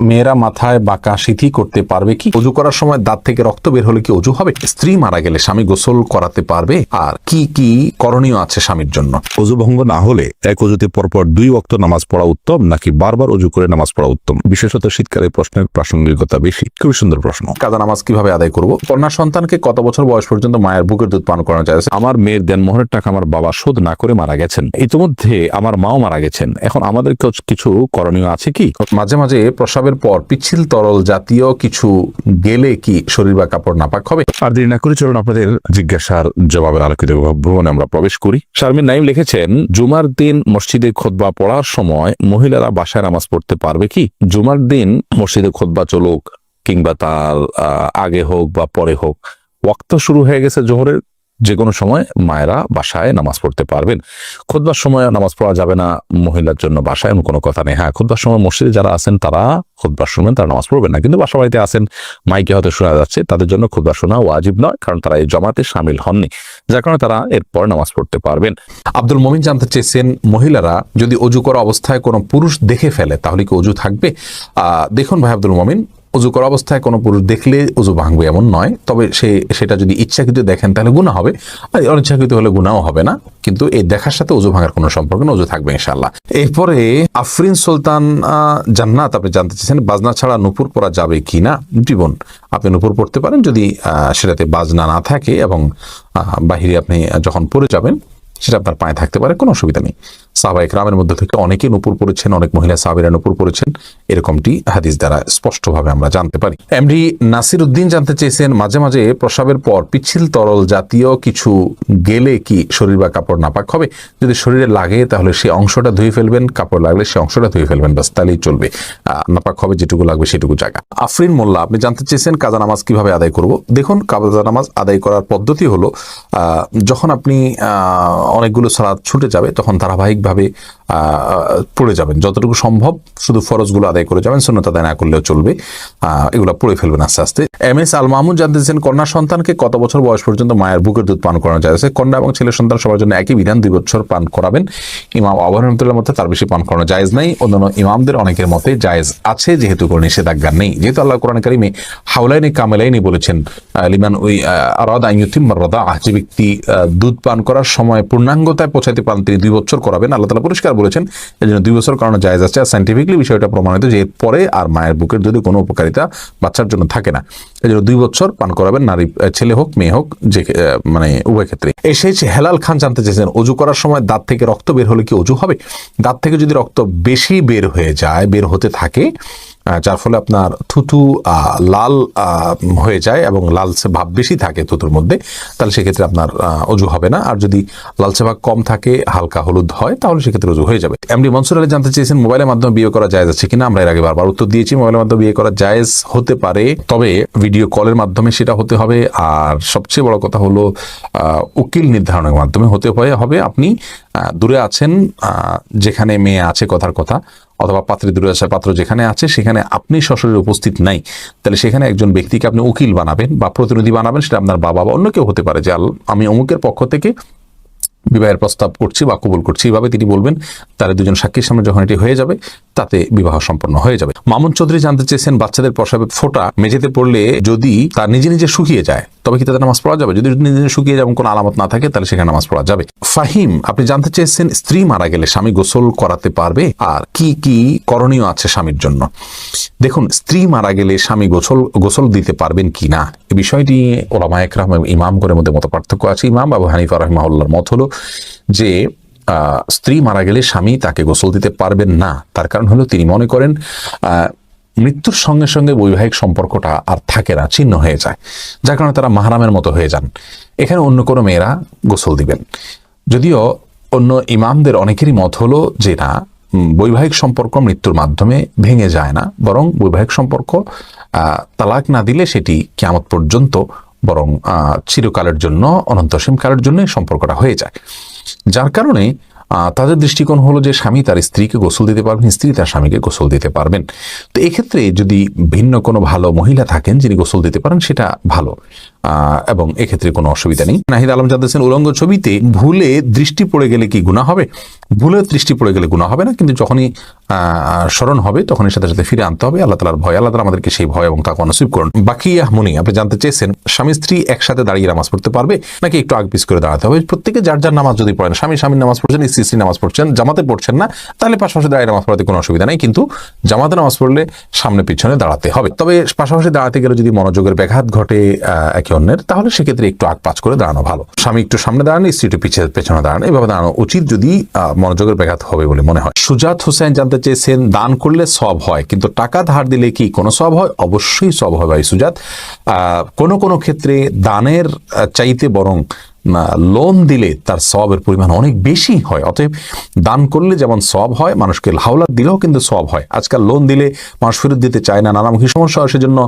মেয়েরা মাথায় বাঁকা সিথি করতে পারবে কি? অজু করার সময় দাঁত থেকে রক্ত বের হলে কি অজু হবে? স্ত্রী মারা গেলে স্বামী গোসল করাতে পারবে? আর কি কি করণীয় আছে স্বামীর জন্য? অজু ভঙ্গ না হলে এক অজুতে পরপর দুই ওয়াক্ত নামাজ পড়া উত্তম নাকি বারবার অজু করে নামাজ পড়া উত্তম? বিশেষত শীতকালে প্রশ্নের প্রাসঙ্গিকতা বেশি। খুবই সুন্দর প্রশ্ন। কাজা নামাজ কীভাবে আদায় করব? কন্যা সন্তানকে কত বছর বয়স পর্যন্ত মায়ের বুকের দুধ পান করানো যায়? আমার মেয়ের দেনমোহরের টাকা আমার বাবা শোধ না করে মারা গেছেন। ইতিমধ্যে আমার মাও মারা গেছেন। এখন আমাদের কিছু- করণীয় আছে কি? মাঝে মাঝে প্রসাবের পর পিচ্ছিল তরল জাতীয় কিছু গেলে কি শরীর বা কাপড় নাপাক হবে? আর দেরি না করে চলুন আপনাদের জিজ্ঞাসার জবাবের আলোকিত ভ্রমণে আমরা প্রবেশ করি। শারমিন নাইম লিখেছেন, জুমার দিন মসজিদে খোদবা পড়ার সময় মহিলারা বাসায় নামাজ পড়তে পারবে কি? জুমার দিন মসজিদে খোদবা চলুক কিংবা তার আগে হোক বা পরে হোক। ওয়াক্ত শুরু হয়ে গেছে জোহরের যে কোনো সময় মায়েরা বাসায় নামাজ পড়তে পারবেন। খুদবার সময় নামাজ পড়া যাবে না মহিলার জন্য বাসায় কোনো কথা নেই। হ্যাঁ খুদবার সময় মসজিদে যারা আছেন, তারা খুদবার শুনবেন, তারা নামাজ পড়বেন না। কিন্তু বাসা বাড়িতে আছেন, মাইকে হয়তো শোনা যাচ্ছে, তাদের জন্য খুদবা শোনা ওয়াজিব নয়, কারণ তারা এই জমাতে সামিল হননি। যার কারণে তারা এরপর নামাজ পড়তে পারবেন। আব্দুল মমিন জানতে চেয়েছেন, মহিলারা যদি অজু করা অবস্থায় কোনো পুরুষ দেখে ফেলে, তাহলে কি অজু থাকবে? দেখুন ভাই আব্দুল মমিন অজু করা অবস্থায় কোনো পুরুষ দেখলে অজু ভাঙবে এমন নয়। তবে সে, সেটা যদি ইচ্ছাকৃত দেখেন, তাহলে গুণা হবে। আর অনিচ্ছাকৃত হলে গুণাও হবে না। কিন্তু এই দেখার সাথে অজু ভাঙার কোনো সম্পর্ক না অজু থাকবে ইনশাল্লাহ এরপরে আফরিন সুলতান জান্নাত, আপনি জানতে চেয়েছেন বাজনা ছাড়া নুপুর পরা যাবে কি না? জীবন, আপনি নুপুর পড়তে পারেন যদি সেটাতে বাজনা না থাকে এবং বাহিরে আপনি যখন পড়ে যাবেন, সেটা আপনার পায়ে থাকতে পারে, কোনো অসুবিধা নেই। সাহবা একরামের মধ্যে থেকে অনেকে নুপুর পড়েছেন, অনেক মহিলা সাহাবিরা নুপুর পড়েছেন। এরকমটি হাদিস দ্বারা স্পষ্টভাবে আমরা জানতে পারি। এমডি নাসির উদ্দিন জানতে চেয়েছেন, মাঝে মাঝে প্রসাবের পর পিচ্ছিল তরল জাতীয় কিছু গেলে কি শরীর বা কাপড় নাপাক হবে? যদি শরীরে লাগে, তাহলে সেই অংশটা ধুয়ে ফেলবেন, কাপড় লাগলে সেই অংশটা ধুয়ে ফেলবেন বাস তাহলেই চলবে। নাপাক হবে যেটুকু লাগবে সেটুকু জায়গা। আফরিন মোল্লা, আপনি জানতে চেয়েছেন কাজা নামাজ কীভাবে আদায় করব? দেখুন, কাজা নামাজ আদায় করার পদ্ধতি হলো যখন আপনি অনেকগুলো সালাদ ছুটে যাবে, তখন ধারাবাহিকভাবে আহ, পড়ে যাবেন। যতটুকু সম্ভব শুধু ফরজগুলো আদায় করে যাবেন শূন্যতা আদায় না করলেও চলবে। এগুলো পড়ে ফেলবেন আস্তে আস্তে। এম এস আল মাহমুদ জানতে চেয়েছেন কন্যা সন্তানকে কত বছর বয়স পর্যন্ত মায়ের বুকের দুধ পান করানো যায়? কন্যা এবং ছেলে সন্তান সবার জন্য একই বিধান, দুই বছর পান করাবেন। ইমাম আবহাওয়ার মধ্যে তার বেশি পান করানো জায়েজ নাই। অন্যান্য ইমামদের অনেকের মতে জায়েজ আছে, যেহেতু কোনো নিষেধাজ্ঞা নেই। যেহেতু আল্লাহ কোরআন কারিমে হাউলাইনি কামেলাইনি বলেছেন লিমান ওই আরাদা ইউতিম রদা, যে ব্যক্তি দুধ পান করার সময় পূর্ণাঙ্গতায় পৌঁছাতে পারেন, তিনি দুই বছর করাবেন। আল্লাহ তালা পরিষ্কার বলেছেন এই জন্য দুই বছর কারণে জায়জ আছে। আর সাইন্টিফিকলি বিষয়টা প্রমাণিত যে এরপরে আর মায়ের বুকের যদি কোনো উপকারিতা বাচ্চার জন্য থাকে না। এই জন্য দুই বছর পান করাবেন, নারী ছেলে হোক, মেয়ে হোক, যে মানে উভয় ক্ষেত্রে। এসে হেলাল খান জানতে চেয়েছেন, অজু করার সময় দাঁত থেকে রক্ত বের হলে কি অজু হবে? দাঁত থেকে যদি রক্ত বেশি বের হয়ে যায়, বের হতে থাকে যার ফলে আপনার থুতু লাল হয়ে যায় এবং লালচে ভাব বেশি থাকে থুতুর মধ্যে, তাহলে সেক্ষেত্রে আপনার অজু হবে না। আর যদি লালচে ভাব কম থাকে, হালকা হলুদ হয়, তাহলে সেক্ষেত্রে অজু হয়ে যাবে। এমনি মনসুর আলী জানতে চেয়েছেন, মোবাইলের মাধ্যমে বিয়ে করা জায়েজ আছে কিনা? আমরা এর আগে বারবার উত্তর দিয়েছি, মোবাইলের মাধ্যমে বিয়ে করা জায়েজ হতে পারে। তবে ভিডিও কলের মাধ্যমে সেটা হতে হবে। আর সবচেয়ে বড় কথা হলো উকিল নির্ধারণের মাধ্যমে হতে হবে। আপনি দূরে আছেন যেখানে মেয়ে আছে কথার কথা অথবা পাত্রে দূরে আসা পাত্র যেখানে আছে, সেখানে আপনি সশরীরে উপস্থিত নাই। তাহলে সেখানে একজন ব্যক্তিকে আপনি উকিল বানাবেন বা প্রতিনিধি বানাবেন, সেটা আপনার বাবা বা অন্য কেউ হতে পারে। যে আমি অমুকের পক্ষ থেকে বিবাহের প্রস্তাব করছি বা কবুল করছি। এইভাবে তিনি বলবেন, তাহলে দুজন সাক্ষীর সামনে যখন এটি হয়ে যাবে তাতে বিবাহ সম্পন্ন হয়ে যাবে। মামুন চৌধুরী জানতে চেয়েছেন, বাচ্চাদের প্রসাবে ফোঁটা মেঝেতে পড়লে যদি তার নিজে নিজে শুকিয়ে যায়, তবে কি তাদের নামাজ পড়া যাবে? যদি নিজে নিজে শুকিয়ে যেমন কোনো আলামত না থাকে, তাহলে সেখানে নামাজ পড়া যাবে। ফাহিম, আপনি জানতে চেয়েছেন, স্ত্রী মারা গেলে স্বামী গোসল করাতে পারবে? আর কি কি করণীয় আছে স্বামীর জন্য? দেখুন, স্ত্রী মারা গেলে স্বামী গোসল গোসল দিতে পারবেন কি না? এই বিষয়টি ওলামা একরাম এবং ইমামগণের মধ্যে মত পার্থক্য আছে। ইমাম আবু হানিফা রহমাউল্লার মত হলো যে স্ত্রী মারা গেলে স্বামী তাকে গোসল দিতে পারবেন না। তার কারণ হলো তিনি মনে করেন মৃত্যুর সঙ্গে সঙ্গে বৈবাহিক সম্পর্কটা আর থাকে না, ছিন্ন হয়ে যায়। যার কারণে তারা মাহারামের মতো হয়ে যান। এখানে অন্য কোনো মেয়েরা গোসল দিবেন। যদিও অন্য ইমামদের অনেকেরই মত হলো যে না বৈবাহিক সম্পর্ক মৃত্যুর মাধ্যমে ভেঙে যায় না, বরং বৈবাহিক সম্পর্ক তালাক না দিলে সেটি কেমত পর্যন্ত বরং চিরকালের জন্য অনন্তসীম কালের জন্য সম্পর্কটা হয়ে যায়। যার কারণে তাদের দৃষ্টিকোণ হলো যে স্বামী তার স্ত্রীকে গোসল দিতে পারবেন, স্ত্রী তার স্বামীকে গোসল দিতে পারবেন। তো এক্ষেত্রে যদি ভিন্ন কোনো ভালো মহিলা থাকেন, যিনি গোসল দিতে পারেন, সেটা ভালো। এবং এক্ষেত্রে কোনো অসুবিধা নেই। নাহিদ আলম জানতেছেন, উলঙ্গ ছবিতে ভুলে দৃষ্টি পড়ে গেলে কি গুণা হবে? ভুলে দৃষ্টি পড়ে গেলে গুণা হবে না, কিন্তু যখনই স্মরণ হবে, তখনই সাথে সাথে ফিরে আনতে হবে। আল্লাহ তালার ভয়, আল্লাহ তালা আমাদেরকে সেই ভয় এবং তাকে নসিব করুন। বাকি আহমনি আপনি জানতে চেয়েছেন, স্বামী স্ত্রী একসাথে দাঁড়িয়ে নামাজ পড়তে পারবে? নাকি একটু আগ পিছ করে দাঁড়াতে হবে? প্রত্যেকে যার যার নামাজ যদি পড়েন, স্বামী স্বামীর নামাজ পড়ছেন, স্ত্রী স্ত্রী নামাজ পড়ছেন, জামাতে পড়ছেন না, তাহলে পাশাপাশি দাঁড়িয়ে নামাজ পড়াতে কোনো অসুবিধা নেই, কিন্তু জামাতে নামাজ পড়লে সামনে পিছনে দাঁড়াতে হবে। তবে পাশাপাশি দাঁড়াতে গেলে যদি মনোযোগের ব্যাঘাত ঘটে একে অন্যের তাহলে সেক্ষেত্রে একটু আগ পাচ করে দাঁড়ানো ভালো। স্বামী একটু সামনে দাঁড়ান, স্ত্রী একটু পিছিয়ে পেছনে দাঁড়ান, এভাবে দাঁড়ানো উচিত যদি মনোযোগের ব্যাঘাত হবে বলে মনে হয়। সুজাত হোসেন জানতে চেয়েছেন, দান করলে সব হয়, কিন্তু টাকা ধার দিলে কি কোনো সব হয়? অবশ্যই সব হয় ভাই সুজাত। কোনো কোনো ক্ষেত্রে দানের চাইতে বরং লোন দিলে তার সবের পরিমাণ অনেক বেশি হয়। অতএব দান করলে যেমন সব হয়, মানুষকে হাওলাত দিলেও কিন্তু সব হয়। আজকাল লোন দিলে মানুষ ফেরত দিতে চায় না, নানামুখী সমস্যা হয়, সেজন্য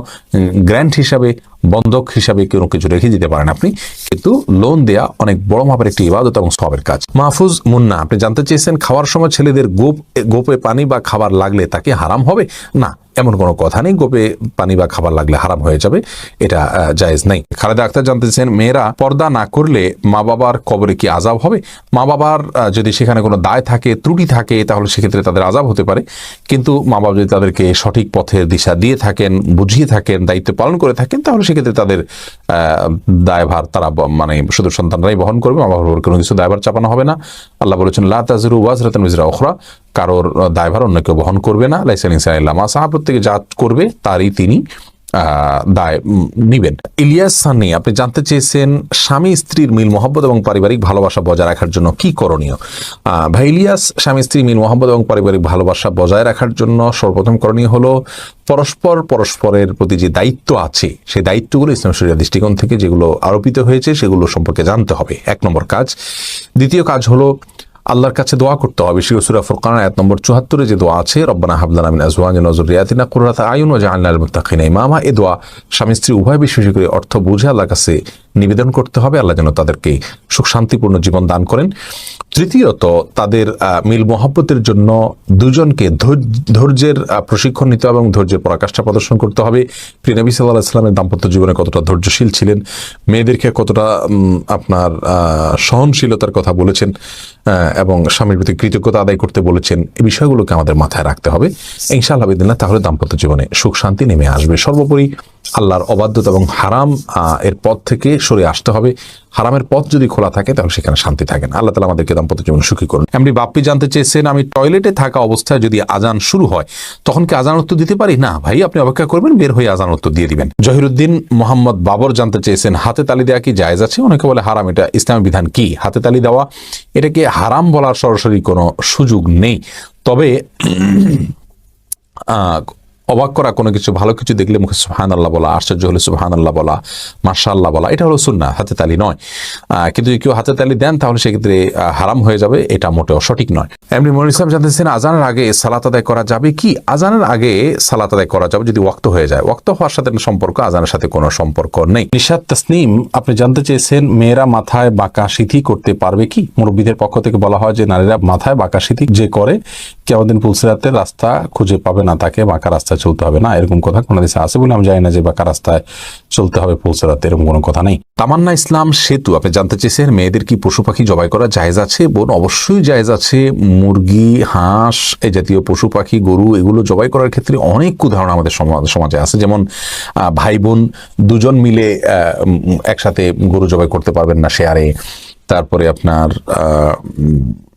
গ্র্যান্ট হিসাবে বন্ধক হিসাবে কোনো কিছু রেখে দিতে পারেন আপনি, কিন্তু লোন দেয়া অনেক বড় মাপের একটি ইবাদত এবং সবের কাজ। মাহফুজ মুন্না, আপনি জানতে চেয়েছেন খাওয়ার সময় ছেলেদের গোপ, গোপে পানি বা খাবার লাগলে তাকে হারাম হবে? না এমন কোনো কথা নেই, গোপে পানি বা খাবার লাগলে হারাম হয়ে যাবে, এটা জায়েজ নেই। খালেদা আক্তার জানতে চেয়েছেন, মেয়েরা পর্দা না করলে মা বাবার কবরে কি আজাব হবে? মা বাবার যদি সেখানে কোনো দায় থাকে, ত্রুটি থাকে, তাহলে সেক্ষেত্রে তাদের আজাব হতে পারে। কিন্তু মা বাবা যদি তাদেরকে সঠিক পথের দিশা দিয়ে থাকেন, বুঝিয়ে থাকেন, দায়িত্ব পালন করে থাকেন, তাহলে সেক্ষেত্রে তাদের দায়ভার তারা মানে শুধু সন্তানরাই বহন করবে, মা বাবার কোনো কিছু দায়ভার চাপানো হবে না। আল্লাহ বলেছেন, লা তাজরু ওয়াজরাতান উজরা উখরা। কারোর দায়ভার অন্য কেউ বহন করবে না, লাইসেন ইনসানিল্লাহ মা সাহা প্রত্যেকে যা করবে তারই তিনি দায় নিবেন। ইলিয়াস সানি আপনি জানতে চেয়েছেন স্বামী স্ত্রীর মিল মহব্বত এবং পারিবারিক ভালোবাসা বজায় রাখার জন্য কি করণীয়? ভাই ইলিয়াস, স্বামী স্ত্রী মিল মহব্বত এবং পারিবারিক ভালোবাসা বজায় রাখার জন্য সর্বপ্রথম করণীয় হলো পরস্পর পরস্পরের প্রতি যে দায়িত্ব আছে, সেই দায়িত্বগুলো ইসলাম শরিয়া দৃষ্টিকোণ থেকে যেগুলো আরোপিত হয়েছে, সেগুলো সম্পর্কে জানতে হবে। এক নম্বর কাজ। দ্বিতীয় কাজ হলো আল্লাহর কাছে দোয়া করতে হবে। শিখ সুরা ফুরকান আয়াত নম্বর চুহাত্তরে যে দোয়া আছে, রব্বানা হাবলান মিন নজর ওয়া যুররিয়াতিনা কুররাতা আয়ুন ও জাহান্নাল মুত্তাকিনা ইমামা। এ দোয়া স্বামী স্ত্রী উভয় বিশেষ করে অর্থ বুঝে আল্লাহর কাছে নিবেদন করতে হবে। আল্লাহ যেন তাদেরকে সুখ শান্তিপূর্ণ জীবন দান করেন। তৃতীয়ত, তাদের মিল মহব্বতের জন্য দুজনকে ধৈর্য- ধৈর্যের প্রশিক্ষণ নিতে হবে এবং ধৈর্যের পরাকাষ্ঠা প্রদর্শন করতে হবে। প্রিয় নবী সাল্লাহ ইসলামের দাম্পত্য জীবনে কতটা ধৈর্যশীল ছিলেন, মেয়েদেরকে কতটা আপনার সহনশীলতার কথা বলেছেন এবং স্বামীর প্রতি কৃতজ্ঞতা আদায় করতে বলেছেন, এই বিষয়গুলোকে আমাদের মাথায় রাখতে হবে। ইনশাআল্লাহ তাহলে দাম্পত্য জীবনে সুখ শান্তি নেমে আসবে। সর্বোপরি আল্লাহর অবাধ্যতা এবং হারাম এর পথ থেকে সরে আসতে হবে। হারামের পথ যদি খোলা থাকে, তাহলে সেখানে শান্তি থাকে আল্লাহ তালা আমাদেরকে দাম্পত্য জীবন সুখী করুন। এমনি বাপ্পি জানতে চেয়েছেন, আমি টয়লেটে থাকা অবস্থায় যদি আজান শুরু হয়, তখন কি আজান উত্তর দিতে পারি? না, ভাই, আপনি অপেক্ষা করবেন, বের হয়ে আজান উত্তর দিয়ে দিবেন। জহিরুদ্দিন মোহাম্মদ বাবর জানতে চেয়েছেন, হাতে তালি দেওয়া কি জায়জ আছে? অনেকে বলে হারাম, এটা ইসলামী বিধান কি? হাতে তালি দেওয়া, এটাকে হারাম বলার সরাসরি কোনো সুযোগ নেই। তবে অবাক করা কোনো কিছু, ভালো কিছু দেখলে মুখে সুহান আল্লাহ বলা, আশ্চর্য হলে সুহান আল্লাহ বলা মার্শা আল্লাহ বলা, এটা হলো সুন্না হাতে তালি নয়। কিন্তু কেউ হাতে তালি দেন, তাহলে সেক্ষেত্রে হারাম হয়ে যাবে, এটা মোটেও সঠিক নয়। এমনি মনির ইসলাম জানতেছেন, আজানের আগে সালাত আদায় করা যাবে কি? আজানের আগে সালাত আদায় করা যাবে যদি ওয়াক্ত হয়ে যায়। ওয়াক্ত হওয়ার সাথে সম্পর্ক, আজানের সাথে কোনো সম্পর্ক নেই। নিশাদ তসনিম, আপনি জানতে চেয়েছেন, মেয়েরা মাথায় বাঁকা সিথি করতে পারবে কি? মুরব্বীদের পক্ষ থেকে বলা হয় যে, নারীরা মাথায় বাঁকা সিথি যে করে কেমন পুলসিরাতে রাস্তা খুঁজে পাবে না তাকে, বাঁকা রাস্তায় চলতে হবে না, এরকম কথা কোনো দেশে আছে বলে আমি জানি না যে বাঁকা রাস্তায় চলতে হবে পুলসিরাতে এরকম কোনো কথা নেই। তামান্না ইসলাম সেতু, আপনি জানতে চেয়েছেন মেয়েদের কি পশু পাখি জবাই করা জায়েজ আছে? বোন, অবশ্যই জায়েজ আছে। মুরগি, হাঁস, এই জাতীয় পশু পাখি, গরু, এগুলো জবাই করার ক্ষেত্রে অনেক উদাহরণ আমাদের সমা- সমাজে আছে। যেমন ভাই বোন দুজন মিলে একসাথে গরু জবাই করতে পারবেন না শেয়ারে। তারপরে আপনার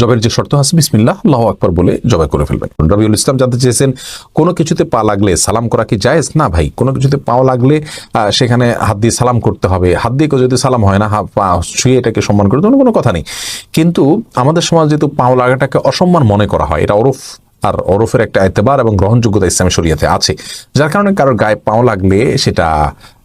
জবের যে শর্ত আছে, বিসমিল্লাহ, আল্লাহ আকবর বলে জবাই করে ফেলবেন। রবিউল ইসলাম জানতে চেয়েছেন, কোনো কিছুতে পা লাগলে সালাম করা কি জায়েজ? না ভাই, কোনো কিছুতে পাও লাগলে সেখানে হাত দিয়ে সালাম করতে হবে। হাত দিয়ে যদি সালাম হয় না পা ছুঁয়ে এটাকে সম্মান করে তেমন কোনো কথা নেই। কিন্তু আমাদের সমাজ যেহেতু পাও লাগাটাকে অসম্মান মনে করা হয়, এটা ওরফ আর ওরফের একটা এতেবার এবং গ্রহণযোগ্যতা ইসলামী শরিয়াতে আছে। যার কারণে কারোর গায়ে পাও লাগলে সেটা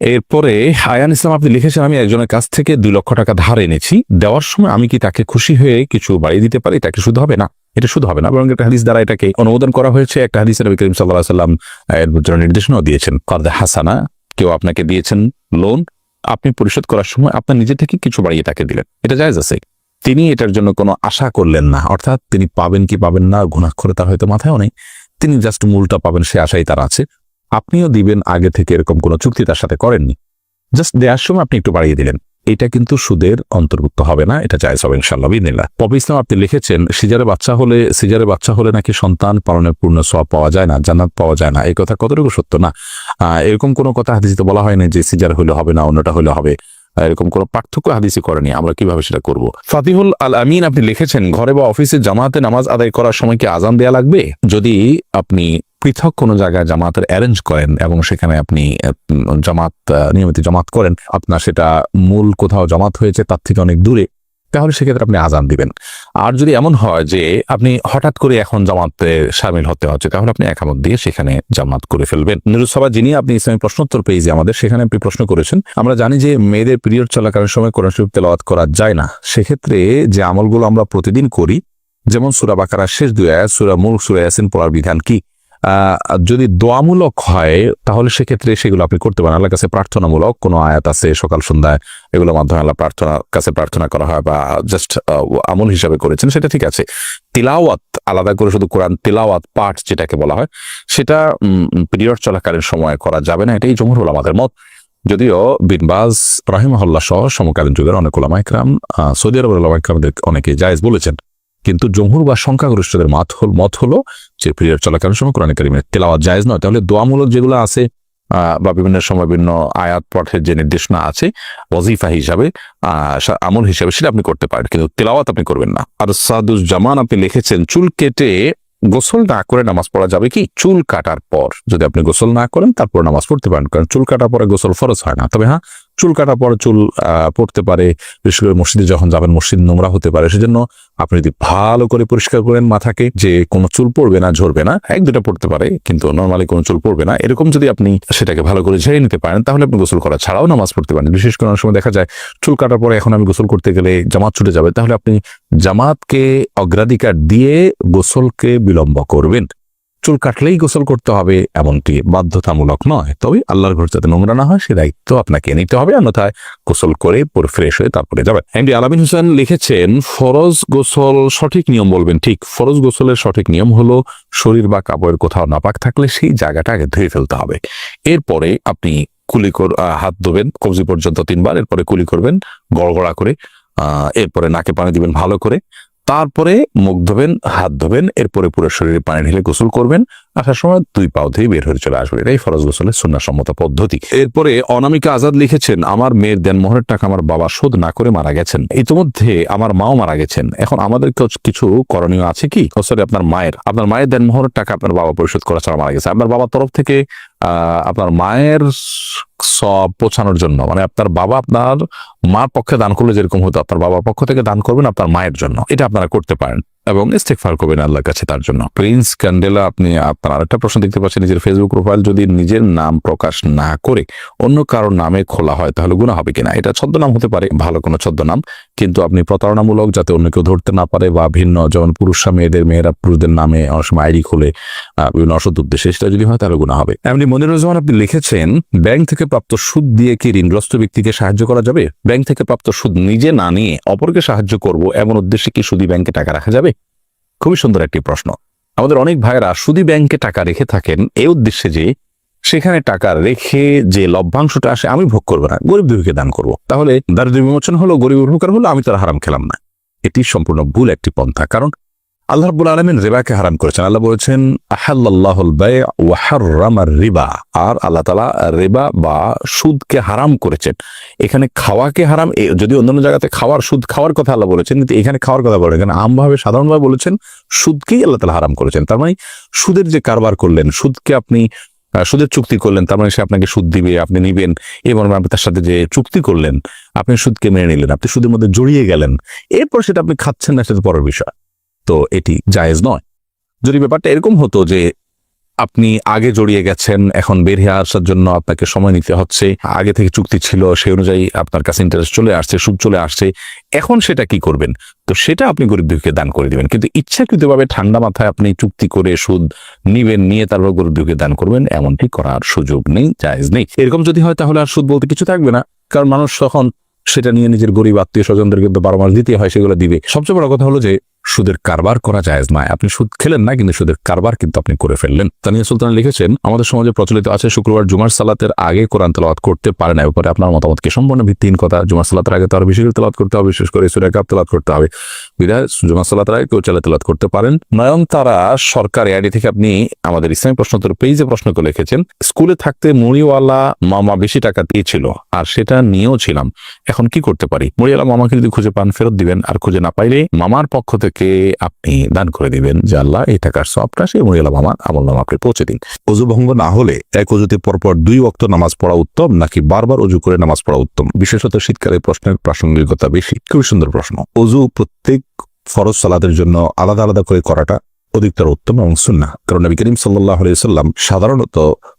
এরপরে আয়ান ইসলাম, আপনি লিখেছেন, আমি একজনের কাছ থেকে দুই লক্ষ টাকা ধার এনেছি। দেওয়ার সময় আমি কি তাকে খুশি হয়ে কিছু বাড়িয়ে দিতে পারি? তাকে শুধু হবে না। এটা শুধু হবে না। বরং একটা হাদিস দ্বারা এটাকে অনুমোদন করা হয়েছে। একটা হাদিস নবী করিম সাল্লাহ সাল্লাম এর জন্য নির্দেশনাও দিয়েছেন। কর্দে হাসানা, কেউ আপনাকে দিয়েছেন লোন, আপনি পরিশোধ করার সময় আপনার নিজে থেকে কিছু বাড়িয়ে তাকে দিলেন। এটা জায়েজ আছে। তিনি এটার জন্য কোনো আশা করলেন না। অর্থাৎ তিনি পাবেন কি পাবেন না গুণাক্ষরে তার হয়তো মাথায় নেই। তিনি জাস্ট মূলটা পাবেন, সে আশাই তার আছে। আপনিও দিবেন আগে থেকে এরকম কোনো চুক্তি তার সাথে করেননি। জাস্ট দেওয়ার সময় আপনি একটু বাড়িয়ে দিলেন। এটা কিন্তু সুদের অন্তর্ভুক্ত হবে না, এটা চাইজ হবে ইনশাল্লাহ বিদিল্লাহ পপি ইসলাম আপনি লিখেছেন, সিজারে বাচ্চা হলে, সিজারে বাচ্চা হলে নাকি সন্তান পালনের পূর্ণ সব পাওয়া যায় না, জান্নাত পাওয়া যায় না। এই কথা কতটুকু সত্য না? এরকম কোনো কথা হাদিসিতে বলা হয়নি যে সিজার হলে হবে না, অন্যটা হলে হবে। এরকম কোনো পার্থক্য হাদিসি করেনি আমরা কীভাবে সেটা করব? ফাতিহুল আল আমিন আপনি লিখেছেন, ঘরে বা অফিসে জামাতে নামাজ আদায় করার সময় কি আজান দেয়া লাগবে? যদি আপনি পৃথক কোনো জায়গায় জামাতের অ্যারেঞ্জ করেন এবং সেখানে আপনি জামাত নিয়মিত জামাত করেন, আপনার সেটা মূল কোথাও জামাত হয়েছে তার থেকে অনেক দূরে, তাহলে সেক্ষেত্রে আপনি আজান দিবেন। আর যদি এমন হয় যে আপনি হঠাৎ করে এখন জামাতে সামিল হতে হচ্ছে, তাহলে আপনি একামত দিয়ে সেখানে জামাত করে ফেলবেন। নিরুৎসভা যিনি, আপনি ইসলামী প্রশ্নোত্তর পেয়েছি আমাদের, সেখানে আপনি প্রশ্ন করেছেন, আমরা জানি যে মেয়েদের পিরিয়ড চলাকালীন সময় কোরআন শরীফ তেলাওয়াত করা যায় না। সেক্ষেত্রে যে আমলগুলো আমরা প্রতিদিন করি, যেমন সুরা বাকারা শেষ আয়াত, সুরা মূল সুরা ইয়াসিন পড়ার বিধান কি? যদি দোয়ামূলক হয় তাহলে সেক্ষেত্রে সেগুলো আপনি করতে পারেন। আল্লাহর কাছে প্রার্থনামূলক কোনো আয়াত আছে সকাল সন্ধ্যায় এগুলোর মাধ্যমে আল্লাহ প্রার্থনার কাছে প্রার্থনা করা হয় বা জাস্ট আমল হিসাবে করেছেন সেটা ঠিক আছে। তিলাওয়াত আলাদা করে শুধু কোরআন তিলাওয়াত পাঠ যেটাকে বলা হয় সেটা পিরিয়ড চলাকালীন সময় করা যাবে না এটাই জমহুর হল আমাদের মত। যদিও বিনবাজ রাহিমহল্লা সহ সমকালীন যুগের অনেক ওলামা ইকরাম আহ, সৌদি আরবের ওলামা ইকরামদের অনেকে জায়েজ বলেছেন। কিন্তু জমহুর বা সংখ্যাগরিষ্ঠদের মত হল, মত হলো যে পিরিয়ড চলাকালীন সময় কোরআন কারিমের তেলাওয়াত জায়েজ নয়। তাহলে দোয়ামূলক যেগুলো আছে বা বিভিন্ন সময় বিভিন্ন আয়াত পাঠের যে নির্দেশনা আছে, ওয়াজিফা হিসাবে আমল হিসাবে সেটা আপনি করতে পারেন, কিন্তু তেলাওয়াত আপনি করবেন না। আর সাদুজ জামান আপনি লিখেছেন, চুল কেটে গোসল না করে নামাজ পড়া যাবে কি? চুল কাটার পর। যদি আপনি গোসল না করেন, তারপর নামাজ পড়তে পারেন, কারণ চুল কাটার পরে গোসল ফরজ হয় না। তবে হ্যাঁ চুল কাটার পর চুল পড়তে পারে, বিশেষ করে মসজিদে যখন যাবেন, মসজিদ নোংরা হতে পারে। সেজন্য আপনি যদি ভালো করে পরিষ্কার করেন মাথাকে, যে কোনো চুল পড়বে না, ঝরবে না, এক দুটা পড়তে পারে, কিন্তু নর্মালি কোনো চুল পড়বে না। এরকম যদি আপনি সেটাকে ভালো করে ঝেড়ে নিতে পারেন, তাহলে আপনি গোসল করা ছাড়াও নামাজ পড়তে পারেন। বিশেষ করে অনেক সময় দেখা যায়, চুল কাটার পরে এখন আমি গোসল করতে গেলে জামাত ছুটে যাবে, তাহলে আপনি জামাতকে অগ্রাধিকার দিয়ে গোসলকে বিলম্ব করবেন। চুল কাটলেই গোসল করতে হবে এমনটি বাধ্যতামূলক নয়। তবে আল্লাহর ঘর যাতে নোংরা না হয় সে দায়িত্ব আপনাকে নিতে হবে অন্যথায় গোসল করে পুরো ফ্রেশ হয়ে তারপরে যাবেন। এমডি আলামিন হোসেন লিখেছেন ফরজ গোসল সঠিক নিয়ম বলবেন। ঠিক ফরজ গোসলের সঠিক নিয়ম হলো শরীর বা কাপড়ের কোথাও নাপাক থাকলে সেই জায়গাটা আগে ধুয়ে ফেলতে হবে। এরপরে আপনি কুলি হাত ধোবেন কবজি পর্যন্ত তিনবার এরপরে কুলি করবেন গড়গড়া করে আহ, এরপরে নাকে পানি দিবেন ভালো করে। তারপরে মুখ ধোবেন, হাত ধোবেন, এরপরে পুরো শরীরে পানি ঢেলে গোসল করবেন। আসার সময় দুই পাও ধুয়ে বের হয়ে চলে আসবেন। এটাই ফরজ গোসলের সুন্নাসম্মত পদ্ধতি। এরপরে অনামিকা আজাদ লিখেছেন, আমার মেয়ের দেনমোহরের টাকা আমার বাবা শোধ না করে মারা গেছেন। ইতিমধ্যে আমার মাও মারা গেছেন। এখন আমাদের কিছু করণীয় আছে কি? সরি, আপনার মায়ের। আপনার মায়ের দেনমোহরের টাকা আপনার বাবা পরিশোধ করা ছাড়া মারা গেছে। আপনার বাবার তরফ থেকে আপনার মায়ের সব পৌঁছানোর জন্য। মানে আপনার বাবা আপনার মার পক্ষে দান করলে যেরকম হতো, আপনার বাবার পক্ষ থেকে দান করবেন আপনার মায়ের জন্য। এটা আপনারা করতে পারেন। এবং ইস্তেকফার করবেন আল্লাহর কাছে তার জন্য। প্রিন্স ক্যান্ডেলা, আপনি আপনার আরেকটা প্রশ্ন দেখতে পাচ্ছেন, নিজের ফেসবুক প্রোফাইল যদি নিজের নাম প্রকাশ না করে অন্য কারোর নামে খোলা হয়, তাহলে গুণা হবে কিনা? এটা ছদ্মনাম হতে পারে, ভালো কোনো ছদ্মনাম। কিন্তু আপনি প্রতারণামূলক যাতে অন্য কেউ ধরতে না পারে বা ভিন্ন যেমন পুরুষরা মেয়েদের, মেয়েরা পুরুষদের নামে অনেক সময় আইডি খুলে বিভিন্ন অসৎ উদ্দেশ্যে, সেটা যদি হয় তাহলে গুণা হবে। এমনি মনিরুজ্জামান আপনি লিখেছেন, ব্যাংক থেকে প্রাপ্ত সুদ দিয়ে কি ঋণগ্রস্ত ব্যক্তিকে সাহায্য করা যাবে? ব্যাংক থেকে প্রাপ্ত সুদ নিজে না নিয়ে অপরকে সাহায্য করব, এমন উদ্দেশ্যে কি সুদী ব্যাংকে টাকা রাখা যাবে? খুবই সুন্দর একটি প্রশ্ন। আমাদের অনেক ভাইয়েরা সুদি ব্যাংকে টাকা রেখে থাকেন এই উদ্দেশ্যে যে, সেখানে টাকা রেখে যে লভ্যাংশটা আসে আমি ভোগ করব না, গরিব দুঃখীকে দান করব। তাহলে দারিদ্র বিমোচন হলো, গরিব উপকার হলো, আমি তার হারাম খেলাম না। এটি সম্পূর্ণ ভুল একটি পন্থা। কারণ আল্লাহ রাব্বুল আলামিন রিবাকে হারাম করেছেন। আল্লাহ বলেছেন আহাল্লাহুল বায় ওয়া হাররামার রিবা। আর আল্লাহ তাআলা রিবা বা সুদকে হারাম করেছেন। এখানে খাওয়াকে হারাম যদি অন্যান্য জায়গাতে খাওয়ার, সুদ খাওয়ার কথা আল্লাহ বলেছেন, কিন্তু এখানে খাওয়ার কথা বলেন। এখানে আমভাবে সাধারণভাবে বলেছেন, সুদকেই আল্লাহ তালা হারাম করেছেন। তার মানে সুদের যে কারবার করলেন, সুদকে আপনি সুদের চুক্তি করলেন, তার মানে সে আপনাকে সুদ দিবে, আপনি নিবেন এবং আপনি তার সাথে যে চুক্তি করলেন, আপনি সুদকে মেনে নিলেন, আপনি সুদের মধ্যে জড়িয়ে গেলেন। এরপর সেটা আপনি খাচ্ছেন না, সেটা পরের বিষয়। তো এটি জায়েজ নয়। যদি ব্যাপারটা এরকম হতো যে আপনি আগে জড়িয়ে গেছেন, এখন বের হয়ে আসার জন্য আপনাকে সময় নিতে হচ্ছে, আগে থেকে চুক্তি ছিল, সেই অনুযায়ী আপনার কাছে ইন্টারেস্ট চলে আসছে, সুদ চলে আসছে, এখন সেটা কি করবেন? তো সেটা আপনি গরিব দুঃখকে দান করে দিবেন। কিন্তু ইচ্ছাকৃতভাবে ঠান্ডা মাথায় আপনি চুক্তি করে সুদ নিবেন, নিয়ে তারপর গরিব দুঃখকে দান করবেন, এমনটি করার সুযোগ নেই, জায়েজ নেই। এরকম যদি হয় তাহলে আর সুদ বলতে কিছু থাকবে না। কারণ মানুষ তখন সেটা নিয়ে নিজের গরিব আত্মীয় স্বজনদেরকে বারো মাস দিতে হয়, সেগুলো দিবে। সবচেয়ে বড় কথা হলো যে সুদের কারবার করা জায়েজ নয়। আপনি সুদ খেলেন না, কিন্তু সুদের কারবার কিন্তু আপনি করে ফেললেন। তানিয়া সুলতান লিখেছেন, আমাদের সমাজে প্রচলিত আছে, শুক্রবার জুমার সালাতের আগে কোরআন তেলাওয়াত করতে পারে না। এরপরে আপনার মতামত কি? সম্পূর্ণ ভিত্তিহীন কথা। জুমার সালাতের আগে তো আরও বেশি করে তেলাওয়াত করতে হবে, বিশেষ করে সুরে কাপ তেলাওয়াত করতে হবে। বিধায় জুমার সালাতের আগে কেউ চালে তেলাওয়াত করতে পারেন। নয়ন তারা সরকার আইডি থেকে আপনি আমাদের ইসলামী প্রশ্নোত্তর পেজে প্রশ্ন করে লিখেছেন, স্কুলে থাকতে মুড়িওয়ালা মামা বেশি টাকা দিয়েছিল, আর সেটা নিয়েও ছিলাম। এখন কি করতে পারি? মরিয়ালা মামাকে যদি খুঁজে পান, ফেরত দিবেন। আর খুঁজে না পাইলে মামার পক্ষ থেকে আপনি দান করে দিবেন যে আল্লাহ এই টাকার সবটা সেই মরিয়ালা মামার আমল নামা আপনি পৌঁছে দিন। অজু ভঙ্গ না হলে এক অজুতে পরপর দুই ওয়াক্ত নামাজ পড়া উত্তম নাকি বারবার অজু করে নামাজ পড়া উত্তম? বিশেষত শীতকালে প্রশ্নের প্রাসঙ্গিকতা বেশি খুবই সুন্দর প্রশ্ন। অজু প্রত্যেক ফরজ সালাদের জন্য আলাদা আলাদা করে করাটা অধিকতর উত্তম এবং সুন্না কারণ নবী করিম সাল্লাহ সাল্লাম সাধারণত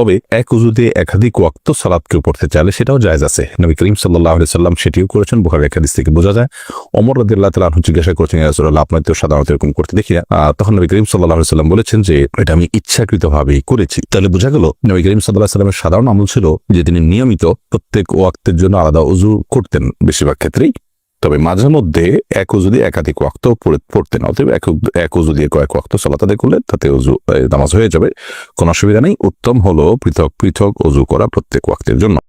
তবে এক উজুতে একাধিক ওয়াক্ত সালাদ কেউ পড়তে চাইলে সেটাও জায়েজ আছে। নবী করিম সাল্লাহ সাল্লাম সেটিও করেছেন, বুখারি একাদিস থেকে বোঝা যায়। অমর রাদিল্লাহ তালা জিজ্ঞাসা করছেন আপনার তো সাধারণত এরকম করতে দেখি না। তখন নবী করিম সাল্লাহ সাল্লাম বলেছেন যে, এটা আমি ইচ্ছাকৃতভাবেই করেছি। তাহলে বোঝা গেল, নবী করিম সাল্লাহ সাল্লামের সাধারণ আমল ছিল যে তিনি নিয়মিত প্রত্যেক ওয়াক্তের জন্য আলাদা উজু করতেন, বেশিরভাগ ক্ষেত্রেই। তবে মাঝে মধ্যে এক যদি একাধিক ওয়াক্ত পড়তে না অতএব এক যদি কয়েক ওয়াক্ত সালাত আদায় করলে তাতে অজু নামাজ হয়ে যাবে। কোনো অসুবিধা নেই। উত্তম হলো পৃথক পৃথক অজু করা প্রত্যেক ওয়াক্তের জন্য।